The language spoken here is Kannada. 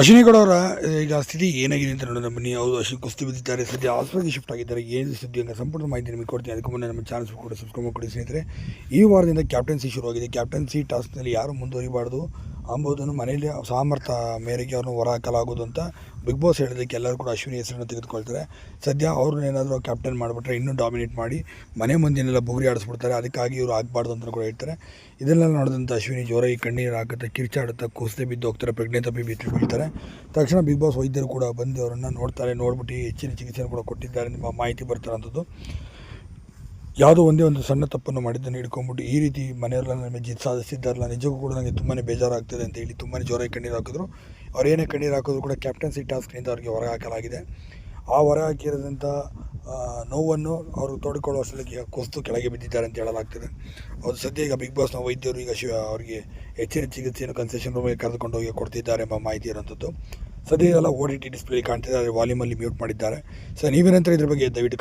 ಅಶ್ವಿನಿ ಗೌಡ ಈಗ ಸ್ಥಿತಿ ಏನಾಗಿದೆ ಅಂತ ನೋಡೋಣ ಬನ್ನಿ. ಹೌದು, ಅಶ್ವಿನಿ ಕುಸ್ತಿ ಬಿದ್ದಿದ್ದಾರೆ. ಸದ್ಯ ಆಸ್ಪತ್ರೆಗೆ ಶಿಫ್ಟ್ ಆಗಿದ್ದಾರೆ. ಏನು ಸುದ್ದಿ ಅಂತ ಸಂಪೂರ್ಣ ಮಾಹಿತಿ ನಿಮಗೆ ಕೊಡ್ತೀನಿ. ಅದಕ್ಕೂ ಮುನ್ನ ನಮ್ಮ ಚಾನಲ್ಸ್ ಕೂಡ ಸಬ್ಸ್ಕ್ರೈಬ್ ಮಾಡಿ ಸ್ನೇಹಿತರೆ. ಈ ವಾರದಿಂದ ಕ್ಯಾಪ್ಟನ್ಸಿ ಶುರುವಾಗಿದೆ. ಕ್ಯಾಪ್ಟನ್ಸಿ ಟಾಸ್ಕ್ನಲ್ಲಿ ಯಾರು ಮುಂದುವರಿಬಾರ್ದು? ಅಂಬುದನ್ನು ಮನೆಯಲ್ಲಿ ಸಾಮರ್ಥ್ಯ ಮೇರೆಗೆ ಅವ್ರನ್ನ ಹೊರ ಅಂತ ಬಿಗ್ ಬಾಸ್ ಹೇಳೋದಕ್ಕೆ ಎಲ್ಲರೂ ಕೂಡ ಅಶ್ವಿನಿ ಹೆಸರನ್ನು ತೆಗೆದುಕೊಳ್ತಾರೆ. ಸದ್ಯ ಅವ್ರನ್ನ ಏನಾದರೂ ಕ್ಯಾಪ್ಟನ್ ಮಾಡಿಬಿಟ್ರೆ ಇನ್ನೂ ಡಾಮಿನೇಟ್ ಮಾಡಿ ಮನೆ ಮುಂದಿನೆಲ್ಲ ಬುಗುರಿ ಆಡಿಸ್ಬಿಡ್ತಾರೆ. ಅದಕ್ಕಾಗಿ ಇವರು ಆಗಬಾರ್ದು ಅಂತ ಕೂಡ ಹೇಳ್ತಾರೆ. ಇದನ್ನೆಲ್ಲ ನೋಡಿದಂಥ ಅಶ್ವಿನಿ ಜ್ವರ ಈ ಕಣ್ಣೀರು ಹಾಕುತ್ತೆ, ಕಿರ್ಚಾಡುತ್ತಾ, ಕುಸಿದೆ ಬಿದ್ದು ಹೋಗ್ತಾರೆ, ಪ್ರಜ್ಞೆ ತಪ್ಪಿ ಬಿದ್ದು ಬೀಳ್ತಾರೆ. ತಕ್ಷಣ ಬಿಗ್ ಬಾಸ್ ವೈದ್ಯರು ಕೂಡ ಬಂದು ಅವರನ್ನು ನೋಡ್ತಾರೆ, ನೋಡ್ಬಿಟ್ಟು ಹೆಚ್ಚಿನ ಚಿಕಿತ್ಸೆಯನ್ನು ಕೂಡ ಕೊಟ್ಟಿದ್ದಾರೆ. ನಿಮ್ಮ ಮಾಹಿತಿ ಬರ್ತಾರಂಥದ್ದು ಯಾವುದೋ ಒಂದೇ ಒಂದು ಸಣ್ಣ ತಪ್ಪನ್ನು ಮಾಡಿದ್ದನ್ನು ಹಿಡ್ಕೊಂಬಿಟ್ಟು ಈ ರೀತಿ ಮನೆಯವರೆಲ್ಲ ನಮಗೆ ಜಿತ್ ಸಾಧಿಸಿದ್ದಾರಲ್ಲ ನಿಜಕ್ಕೂ ಕೂಡ ನನಗೆ ತುಂಬಾ ಬೇಜಾರಾಗ್ತದೆ ಅಂತ ಹೇಳಿ ತುಂಬಾ ಜೋರಾಗಿ ಕಣ್ಣೀರು ಹಾಕಿದ್ರು. ಅವ್ರು ಏನೇ ಕಣ್ಣೀರು ಹಾಕಿದ್ರು ಕೂಡ ಕ್ಯಾಪ್ಟನ್ಸಿ ಟಾಸ್ಕ್ನಿಂದ ಅವರಿಗೆ ಹೊರ ಹಾಕಲಾಗಿದೆ. ಆ ಹೊರ ಹಾಕಿರೋದಂಥ ನೋವನ್ನು ಅವರು ತೋಡಿಕೊಳ್ಳೋ ಅಷ್ಟರಲ್ಲಿ ಕುಸ್ತು ಕೆಳಗೆ ಬಿದ್ದಿದ್ದಾರೆ ಅಂತ ಹೇಳಲಾಗ್ತದೆ. ಅವರು ಸದ್ಯ ಈಗ ಬಿಗ್ ಬಾಸ್ನ ವೈದ್ಯರು ಈಗ ಶಿವ ಅವರಿಗೆ ಹೆಚ್ಚಿನ ಚಿಕಿತ್ಸೆಯನ್ನು ಕನ್ಸೆಷನ್ ರೂಮಿಗೆ ಕರೆದುಕೊಂಡು ಹೋಗಿ ಕೊಡ್ತಿದ್ದಾರೆ ಎಂಬ ಮಾಹಿತಿ ಇರೋಂಥದ್ದು. ಸದ್ಯ ಎಲ್ಲ ಓ ಡಿ ಟಿ ಡಿಸ್ಪ್ಲೇ ಕಾಣ್ತಿದೆ, ಆದರೆ ವಾಲ್ಯೂಮಲ್ಲಿ ಮ್ಯೂಟ್ ಮಾಡಿದ್ದಾರೆ. ಸೊ ನೀವೇನಂತ ಇದ್ರ ಬಗ್ಗೆ ದಯವಿಟ್ಟು